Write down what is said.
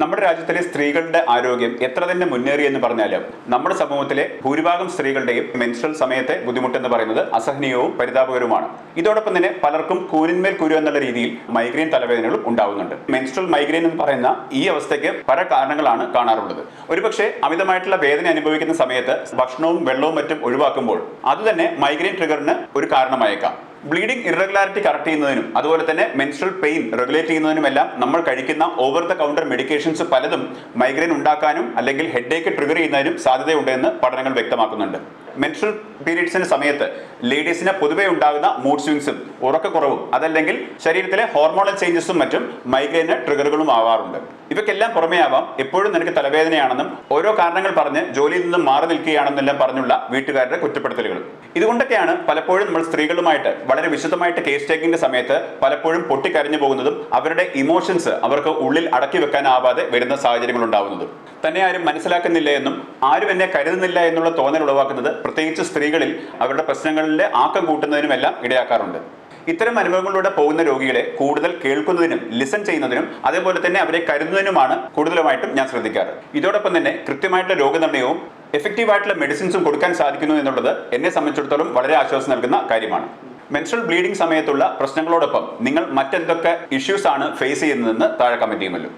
നമ്മുടെ രാജ്യത്തിലെ സ്ത്രീകളുടെ ആരോഗ്യം എത്ര തന്നെ മുന്നേറി എന്ന് പറഞ്ഞാലും നമ്മുടെ സമൂഹത്തിലെ ഭൂരിഭാഗം സ്ത്രീകളുടെയും മെൻസ്ട്രൽ സമയത്തെ ബുദ്ധിമുട്ടെന്ന് പറയുന്നത് അസഹനീയവും പരിതാപകരവുമാണ്. ഇതോടൊപ്പം തന്നെ പലർക്കും കൂനിന്മേൽ കുരു എന്നുള്ള രീതിയിൽ മൈഗ്രെയിൻ തലവേദനകളും ഉണ്ടാവുന്നുണ്ട്. മെൻസ്ട്രൽ മൈഗ്രെയിൻ എന്ന് പറയുന്ന ഈ അവസ്ഥയ്ക്ക് പല കാരണങ്ങളാണ് കാണാറുള്ളത്. ഒരുപക്ഷെ അമിതമായിട്ടുള്ള വേദന അനുഭവിക്കുന്ന സമയത്ത് ഭക്ഷണവും വെള്ളവും മറ്റും ഒഴിവാക്കുമ്പോൾ അത് തന്നെ മൈഗ്രെയിൻ ട്രിഗറിന് ഒരു കാരണമായേക്കാം. ബ്ലീഡിംഗ് ഇറഗുലാരിറ്റി കറക്റ്റ് ചെയ്യുന്നതിനും അതുപോലെ തന്നെ മെൻസ്ട്രൽ പെയിൻ റെഗുലേറ്റ് ചെയ്യുന്നതിനുമെല്ലാം നമ്മൾ കഴിക്കുന്ന ഓവർ ദ കൗണ്ടർ മെഡിക്കേഷൻസ് പലതും മൈഗ്രെയിൻ ഉണ്ടാക്കാനും അല്ലെങ്കിൽ ഹെഡേക്ക് ട്രിഗർ ചെയ്യുന്നതിനും സാധ്യതയുണ്ടെന്ന് പഠനങ്ങൾ വ്യക്തമാക്കുന്നുണ്ട്. മെൻസ്ട്രൽ പീരീഡ്സിന് സമയത്ത് ലേഡീസിന് പൊതുവെ ഉണ്ടാകുന്ന മൂഡ് സ്വിങ്സും ഉറക്കക്കുറവും അതല്ലെങ്കിൽ ശരീരത്തിലെ ഹോർമോണൽ ചേഞ്ചസും മറ്റും മൈഗ്രെയിന് ട്രിഗറുകളും ആവാറുണ്ട്. ഇവയ്ക്കെല്ലാം പുറമേ ആവാം എപ്പോഴും നിനക്ക് തലവേദനയാണെന്നും ഓരോ കാരണങ്ങൾ പറഞ്ഞ് ജോലിയിൽ നിന്നും മാറി നിൽക്കുകയാണെന്നെല്ലാം പറഞ്ഞുള്ള വീട്ടുകാരുടെ കുറ്റപ്പെടുത്തലുകൾ. ഇതുകൊണ്ടൊക്കെയാണ് പലപ്പോഴും നമ്മൾ സ്ത്രീകളുമായിട്ട് വളരെ വിശദമായിട്ട് കേസ് ടേക്കിംഗിന്റെ സമയത്ത് പലപ്പോഴും പൊട്ടിക്കരഞ്ഞു പോകുന്നതും അവരുടെ ഇമോഷൻസ് അവർക്ക് ഉള്ളിൽ അടക്കി വെക്കാനാവാതെ വരുന്ന സാഹചര്യങ്ങൾ ഉണ്ടാവുന്നതും തന്നെ ആരും മനസ്സിലാക്കുന്നില്ല എന്നും ആരും എന്നെ കരുതുന്നില്ല എന്നുള്ള തോന്നൽ ഉളവാക്കുന്നത് പ്രത്യേകിച്ച് സ്ത്രീകളിൽ അവരുടെ പ്രശ്നങ്ങളിലെ ആക്കം കൂട്ടുന്നതിനുമെല്ലാം ഇടയാക്കാറുണ്ട്. ഇത്തരം അനുഭവങ്ങളിലൂടെ പോകുന്ന രോഗികളെ കൂടുതൽ കേൾക്കുന്നതിനും ലിസൺ ചെയ്യുന്നതിനും അതേപോലെ തന്നെ അവരെ കരുതുന്നതിനുമാണ് കൂടുതലുമായിട്ടും ഞാൻ ശ്രദ്ധിക്കാറ്. ഇതോടൊപ്പം തന്നെ കൃത്യമായിട്ടുള്ള രോഗനിർണയവും എഫക്റ്റീവായിട്ടുള്ള മെഡിസിൻസും കൊടുക്കാൻ സാധിക്കുന്നു എന്നുള്ളത് എന്നെ സംബന്ധിച്ചിടത്തോളം വളരെ ആശ്വാസം നൽകുന്ന കാര്യമാണ്. മെൻസ്ട്രൽ ബ്ലീഡിംഗ് സമയത്തുള്ള പ്രശ്നങ്ങളോടൊപ്പം നിങ്ങൾ മറ്റെന്തൊക്കെ ഇഷ്യൂസ് ആണ് ഫേസ് ചെയ്യുന്നതെന്ന് താഴെ കമന്റ് ചെയ്യുമല്ലോ.